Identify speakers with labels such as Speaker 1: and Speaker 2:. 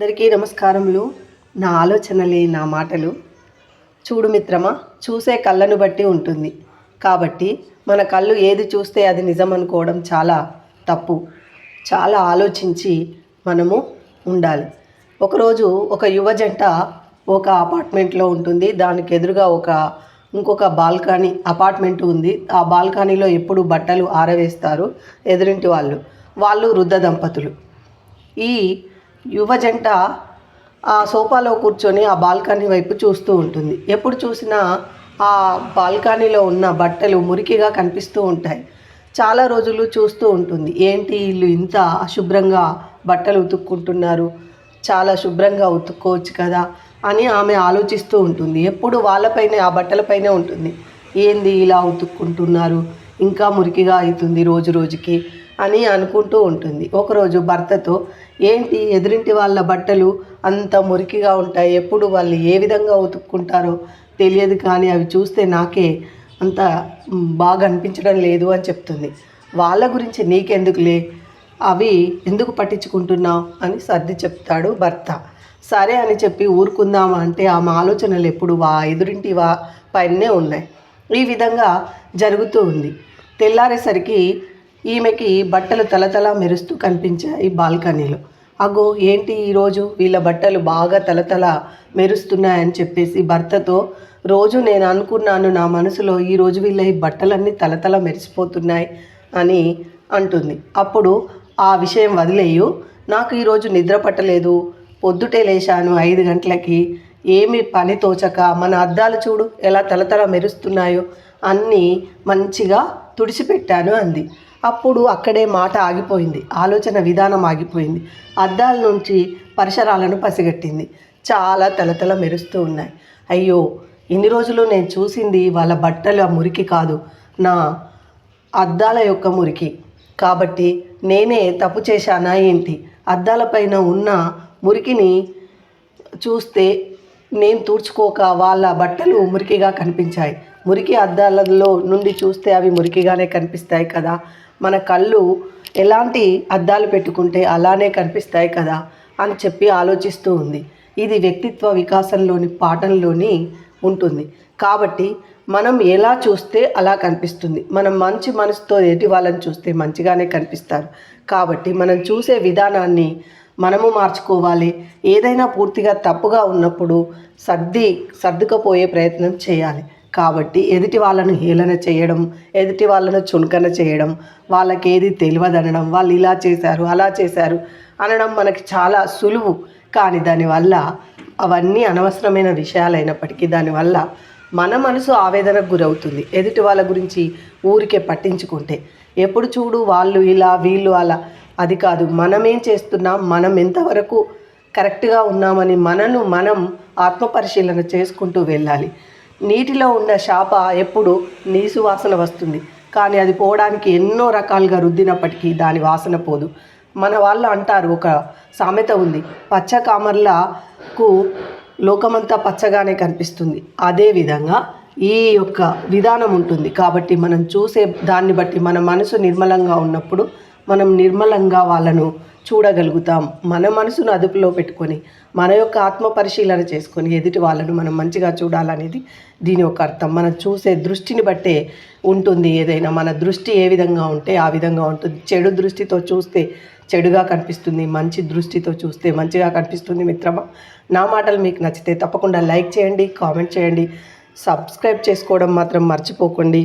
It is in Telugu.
Speaker 1: అందరికీ నమస్కారములు. నా ఆలోచనలే నా మాటలు. చూడు మిత్రమా చూసే కళ్ళను బట్టి ఉంటుంది. కాబట్టి మన కళ్ళు ఏది చూస్తే అది నిజం అనుకోవడం చాలా తప్పు. చాలా ఆలోచించి మనము ఉండాలి. ఒకరోజు ఒక యువ జంట ఒక అపార్ట్మెంట్లో ఉంటుంది. దానికి ఎదురుగా ఒక ఇంకొక బాల్కనీ అపార్ట్మెంట్ ఉంది. ఆ బాల్కనీలో ఎప్పుడు బట్టలు ఆరవేస్తారు. ఎదురింటి వాళ్ళు. వాళ్ళు వృద్ధ దంపతులు. ఈ యువజంట ఆ సోఫాలో కూర్చొని ఆ బాల్కనీ వైపు చూస్తూ ఉంటుంది. ఎప్పుడు చూసినా ఆ బాల్కనీలో ఉన్న బట్టలు మురికిగా కనిపిస్తూ ఉంటాయి. చాలా రోజులు చూస్తూ ఉంటుంది. ఏంటి వీళ్ళు ఇంత అశుభ్రంగా బట్టలు ఉతుక్కుంటున్నారు? చాలా శుభ్రంగా ఉతుక్కోవచ్చు కదా? అని ఆమె ఆలోచిస్తూ ఉంటుంది. ఎప్పుడు వాళ్ళపైనే ఆ బట్టలపైనే ఉంటుంది. ఏంది ఇలా ఉతుక్కుంటున్నారు? ఇంకా మురికిగా అవుతుంది రోజు రోజుకి. అని అనుకుంటూ ఉంటుంది. ఒకరోజు భర్తతో ఏంటి ఎదురింటి వాళ్ళ బట్టలు అంత మురికిగా ఉంటాయి ఎప్పుడు వాళ్ళు ఏ విధంగా ఉతుక్కుంటారో తెలియదు కానీ అవి చూస్తే నాకే అంత బాగా అనిపించడం లేదు అని చెప్తుంది. వాళ్ళ గురించి నీకెందుకులే? అవి ఎందుకు పట్టించుకుంటున్నావు? అని సర్ది చెప్తాడు భర్త. సరే అని చెప్పి ఊరుకుందామా అంటే ఆమె ఆలోచనలు ఎప్పుడు వా ఎదురింటి వా పైనే ఉన్నాయి. ఈ విధంగా జరుగుతూ ఉంది. తెల్లారేసరికి ఈమెకి బట్టలు తలతల మెరుస్తూ కనిపించాయి బాల్కనీలో. అగో ఏంటి ఈరోజు వీళ్ళ బట్టలు బాగా తలతల మెరుస్తున్నాయని చెప్పేసి భర్తతో రోజు నేను అనుకున్నాను నా మనసులో ఈరోజు వీళ్ళ ఈ బట్టలన్నీ తలతల మెరిసిపోతున్నాయి అని అంటుంది. అప్పుడు ఆ విషయం వదిలేయు నాకు ఈరోజు నిద్ర పట్టలేదు. పొద్దుటే లేచాను ఐదు గంటలకి. ఏమి పని తోచక మన అద్దాలు చూడు ఎలా తలతల మెరుస్తున్నాయో అన్నీ మంచిగా తుడిచిపెట్టాను అంది. అప్పుడు అక్కడే మాట ఆగిపోయింది. ఆలోచన విధానం ఆగిపోయింది. అద్దాల నుంచి పరిసరాలను పసిగట్టింది. చాలా తలతల మెరుస్తూ ఉన్నాయి. అయ్యో ఇన్ని రోజులు నేను చూసింది వాళ్ళ బట్టల మురికి కాదు. నా అద్దాల యొక్క మురికి. కాబట్టి నేనే తప్పు చేశానా ఏంటి? అద్దాలపైన ఉన్న మురికిని చూస్తే నేను తుడుచుకోక వాళ్ళ బట్టలు మురికిగా కనిపించాయి. మురికి అద్దాలలో నుండి చూస్తే అవి మురికిగానే కనిపిస్తాయి కదా. మన కళ్ళు ఎలాంటి అద్దాలు పెట్టుకుంటే అలానే కనిపిస్తాయి కదా అని చెప్పి ఆలోచిస్తూ ఉంది. ఇది వ్యక్తిత్వ వికాసంలోని పాఠంలోని ఉంటుంది. కాబట్టి మనం ఎలా చూస్తే అలా కనిపిస్తుంది. మనం మంచి మనసుతో ఎటి వాళ్ళని చూస్తే మంచిగానే కనిపిస్తారు. కాబట్టి మనం చూసే విధానాన్ని మనము మార్చుకోవాలి. ఏదైనా పూర్తిగా తప్పుగా ఉన్నప్పుడు సర్ది సర్దుకపోయే ప్రయత్నం చేయాలి. కాబట్టి ఎదుటి వాళ్ళను హేళన చేయడం ఎదుటి వాళ్ళను చులకన చేయడం వాళ్ళకి ఏది తెలియదనడం వాళ్ళు ఇలా చేశారు అలా చేశారు అనడం మనకి చాలా సులువు. కానీ దానివల్ల అవన్నీ అనవసరమైన విషయాలైనప్పటికీ దానివల్ల మన మనసు ఆవేదనకు గురవుతుంది. ఎదుటి వాళ్ళ గురించి ఊరికే పట్టించుకుంటే ఎప్పుడు చూడు వాళ్ళు ఇలా వీళ్ళు అలా. అది కాదు మనం ఏం చేస్తున్నాం మనం ఎంతవరకు కరెక్ట్గా ఉన్నామని మనను మనం ఆత్మపరిశీలన చేసుకుంటూ వెళ్ళాలి. నీటిలో ఉన్న శాప ఎప్పుడు నీసు వాసన వస్తుంది. కానీ అది పోవడానికి ఎన్నో రకాలుగా రుద్దినప్పటికీ దాని వాసన పోదు. మన వాళ్ళు అంటారు ఒక సామెత ఉంది. పచ్చ కామర్లకు లోకమంతా పచ్చగానే కనిపిస్తుంది. అదే విధంగా ఈ యొక్క విధానం ఉంటుంది. కాబట్టి మనం చూసే దాన్ని బట్టి మన మనసు నిర్మలంగా ఉన్నప్పుడు మనం నిర్మలంగా వాళ్ళను చూడగలుగుతాం. మన మనసును అదుపులో పెట్టుకొని మన యొక్క ఆత్మ పరిశీలన చేసుకొని ఎదుటి వాళ్ళను మనం మంచిగా చూడాలనేది దీని యొక్క అర్థం. మనం చూసే దృష్టిని బట్టే ఉంటుంది ఏదైనా. మన దృష్టి ఏ విధంగా ఉంటే ఆ విధంగా ఉంటుంది. చెడు దృష్టితో చూస్తే చెడుగా కనిపిస్తుంది. మంచి దృష్టితో చూస్తే మంచిగా కనిపిస్తుంది మిత్రమా. నా మాటలు మీకు నచ్చితే తప్పకుండా లైక్ చేయండి కామెంట్ చేయండి. సబ్స్క్రైబ్ చేసుకోవడం మాత్రం మర్చిపోకండి.